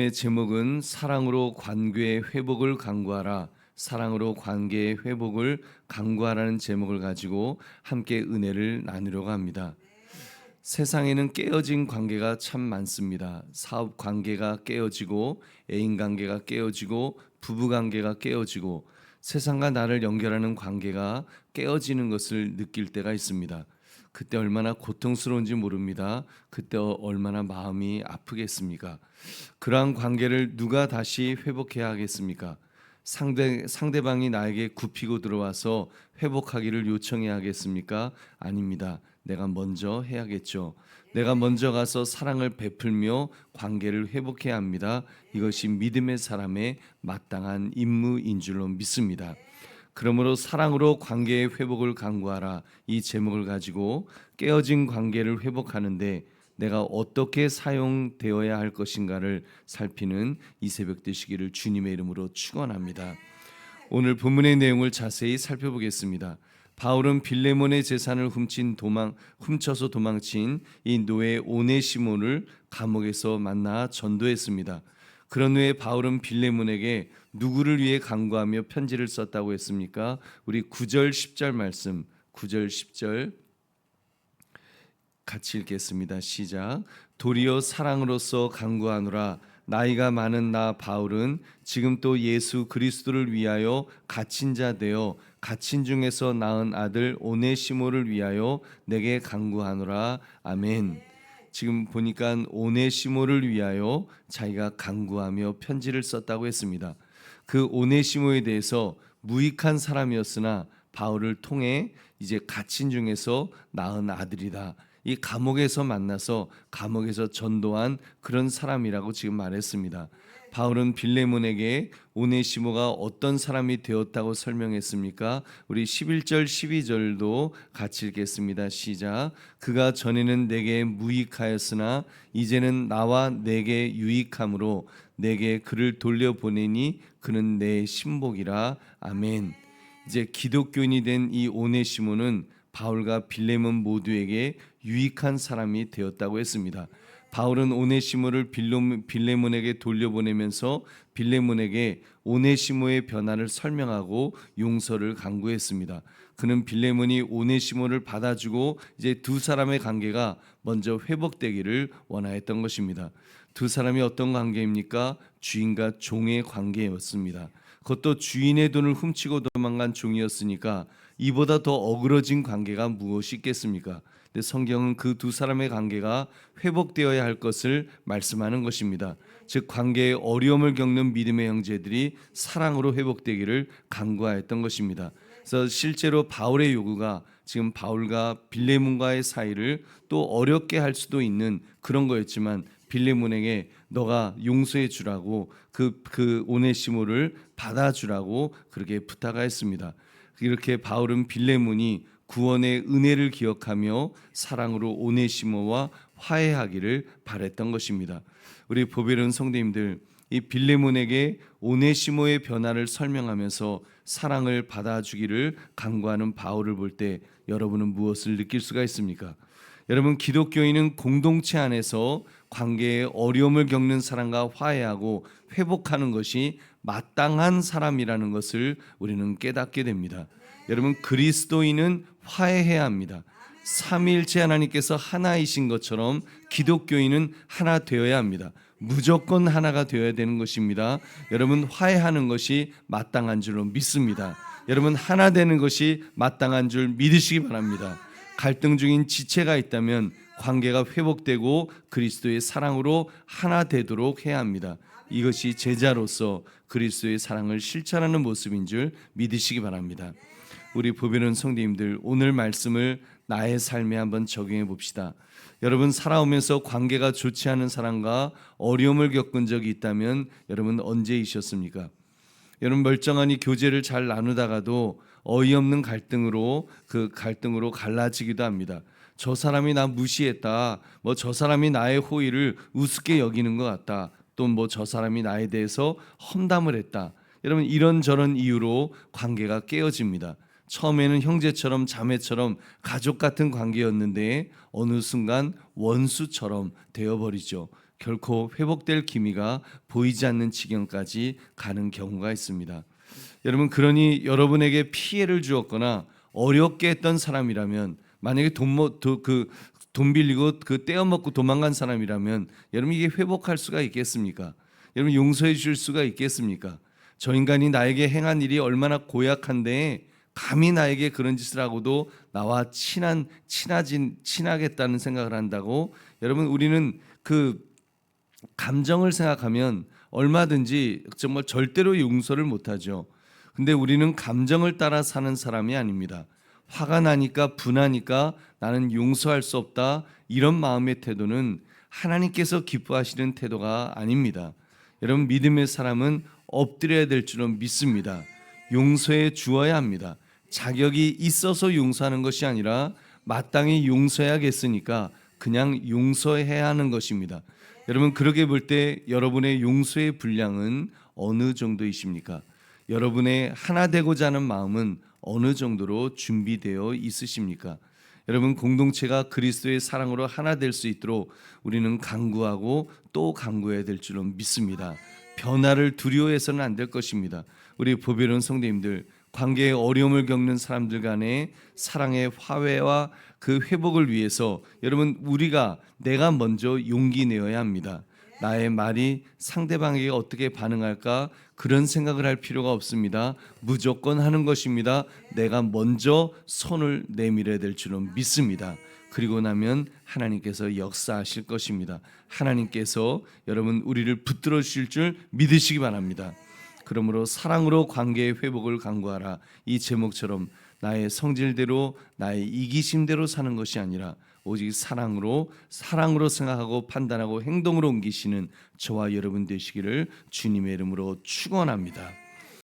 의 제목은 사랑으로 관계의 회복을 강구하라. 사랑으로 관계의 회복을 강구하라는 제목을 가지고 함께 은혜를 나누려고 합니다. 세상에는 깨어진 관계가 참 많습니다. 사업 관계가 깨어지고 애인 관계가 깨어지고 부부 관계가 깨어지고 세상과 나를 연결하는 관계가 깨어지는 것을 느낄 때가 있습니다. 그때 얼마나 고통스러운지 모릅니다. 그때 얼마나 마음이 아프겠습니까? 그러한 관계를 누가 다시 회복해야 하겠습니까? 상대 상대방이 나에게 굽히고 들어와서 회복하기를 요청해야 하겠습니까? 아닙니다. 내가 먼저 해야겠죠. 내가 먼저 가서 사랑을 베풀며 관계를 회복해야 합니다. 이것이 믿음의 사람의 마땅한 임무인 줄로 믿습니다. 그러므로 사랑으로 관계의 회복을 강구하라 이 제목을 가지고 깨어진 관계를 회복하는데 내가 어떻게 사용되어야 할 것인가를 살피는 이 새벽 되시기를 주님의 이름으로 축원합니다. 오늘 본문의 내용을 자세히 살펴보겠습니다. 바울은 빌레몬의 재산을 훔친 도망 훔쳐서 도망친 이 노예 오네시몬을 감옥에서 만나 전도했습니다. 그런 후에 바울은 빌레몬에게 누구를 위해 간구하며 편지를 썼다고 했습니까? 우리 9절 10절 말씀 9절 10절 같이 읽겠습니다. 시작. 도리어 사랑으로서 간구하노라 나이가 많은 나 바울은 지금 또 예수 그리스도를 위하여 갇힌 자 되어 갇힌 중에서 낳은 아들 오네시모를 위하여 내게 간구하노라 아멘. 지금 보니까 오네시모를 위하여 자기가 간구하며 편지를 썼다고 했습니다. 그 오네시모에 대해서 무익한 사람이었으나 바울을 통해 이제 갇힌 중에서 낳은 아들이다. 이 감옥에서 만나서 감옥에서 전도한 그런 사람이라고 지금 말했습니다. 바울은 빌레몬에게 오네시모가 어떤 사람이 되었다고 설명했습니까? 우리 11절 12절도 같이 읽겠습니다. 시작. 그가 전에는 내게 무익하였으나 이제는 나와 내게 유익함으로 내게 그를 돌려보내니 그는 내 신복이라. 아멘. 이제 기독교인이 된 이 오네시모는 바울과 빌레몬 모두에게 유익한 사람이 되었다고 했습니다. 바울은 오네시모를 빌레몬에게 돌려보내면서 빌레몬에게 오네시모의 변화를 설명하고 용서를 강구했습니다. 그는 빌레몬이 오네시모를 받아주고 이제 두 사람의 관계가 먼저 회복되기를 원하였던 것입니다. 두 사람이 어떤 관계입니까? 주인과 종의 관계였습니다. 그것도 주인의 돈을 훔치고 도망간 종이었으니까 이보다 더 어그러진 관계가 무엇이 있겠습니까? 근데 성경은 그 두 사람의 관계가 회복되어야 할 것을 말씀하는 것입니다. 즉 관계에 어려움을 겪는 믿음의 형제들이 사랑으로 회복되기를 간구하였던 것입니다. 그래서 실제로 바울의 요구가 지금 바울과 빌레몬과의 사이를 또 어렵게 할 수도 있는 그런 거였지만 빌레몬에게 너가 용서해 주라고 그그 오네시모를 받아 주라고 그렇게 부탁하였습니다. 이렇게 바울은 빌레몬이 구원의 은혜를 기억하며 사랑으로 오네시모와 화해하기를 바랬던 것입니다. 우리 보배로운 성도님들 이 빌레몬에게 오네시모의 변화를 설명하면서 사랑을 받아주기를 강구하는 바울을 볼 때 여러분은 무엇을 느낄 수가 있습니까? 여러분 기독교인은 공동체 안에서 관계에 어려움을 겪는 사람과 화해하고 회복하는 것이 마땅한 사람이라는 것을 우리는 깨닫게 됩니다. 여러분 그리스도인은 화해해야 합니다. 삼위일체 하나님께서 하나이신 것처럼 기독교인은 하나 되어야 합니다. 무조건 하나가 되어야 되는 것입니다. 여러분 화해하는 것이 마땅한 줄로 믿습니다. 여러분 하나 되는 것이 마땅한 줄 믿으시기 바랍니다. 갈등 중인 지체가 있다면 관계가 회복되고 그리스도의 사랑으로 하나 되도록 해야 합니다. 이것이 제자로서 그리스도의 사랑을 실천하는 모습인 줄 믿으시기 바랍니다. 우리 보배는 성도님들 오늘 말씀을 나의 삶에 한번 적용해 봅시다. 여러분 살아오면서 관계가 좋지 않은 사람과 어려움을 겪은 적이 있다면 여러분 언제이셨습니까? 여러분 멀쩡하니 교제를 잘 나누다가도 어이없는 갈등으로 그 갈등으로 갈라지기도 합니다. 저 사람이 나 무시했다. 뭐 저 사람이 나의 호의를 우습게 여기는 것 같다. 또 뭐 저 사람이 나에 대해서 험담을 했다. 여러분 이런저런 이유로 관계가 깨어집니다. 처음에는 형제처럼 자매처럼 가족 같은 관계였는데 어느 순간 원수처럼 되어버리죠. 결코 회복될 기미가 보이지 않는 지경까지 가는 경우가 있습니다. 여러분 그러니 여러분에게 피해를 주었거나 어렵게 했던 사람이라면 만약에 돈그 돈 빌리고 그 떼어 먹고 도망간 사람이라면 여러분 이게 회복할 수가 있겠습니까? 여러분 용서해 줄 수가 있겠습니까? 저 인간이 나에게 행한 일이 얼마나 고약한데 감히 나에게 그런 짓을 하고도 나와 친한 친하진 친하겠다는 생각을 한다고 여러분 우리는 그 감정을 생각하면 얼마든지 정말 절대로 용서를 못하죠. 근데 우리는 감정을 따라 사는 사람이 아닙니다. 화가 나니까 분하니까 나는 용서할 수 없다 이런 마음의 태도는 하나님께서 기뻐하시는 태도가 아닙니다. 여러분 믿음의 사람은 엎드려야 될 줄은 믿습니다. 용서해 주어야 합니다. 자격이 있어서 용서하는 것이 아니라 마땅히 용서해야겠으니까 그냥 용서해야 하는 것입니다. 여러분 그렇게 볼 때 여러분의 용서의 분량은 어느 정도이십니까? 여러분의 하나 되고자 하는 마음은 어느 정도로 준비되어 있으십니까? 여러분 공동체가 그리스도의 사랑으로 하나 될 수 있도록 우리는 강구하고 또 강구해야 될 줄은 믿습니다. 변화를 두려워해서는 안 될 것입니다. 우리 보배로운 성도님들 관계에 어려움을 겪는 사람들 간의 사랑의 화해와 그 회복을 위해서 여러분 우리가 내가 먼저 용기 내어야 합니다. 나의 말이 상대방에게 어떻게 반응할까 그런 생각을 할 필요가 없습니다. 무조건 하는 것입니다. 내가 먼저 손을 내밀어야 될 줄은 믿습니다. 그리고 나면 하나님께서 역사하실 것입니다. 하나님께서 여러분 우리를 붙들어 주실 줄 믿으시기 바랍니다. 그러므로 사랑으로 관계의 회복을 강구하라. 이 제목처럼 나의 성질대로 나의 이기심대로 사는 것이 아니라 오직 사랑으로 사랑으로 생각하고 판단하고 행동으로 옮기시는 저와 여러분 되시기를 주님의 이름으로 축원합니다.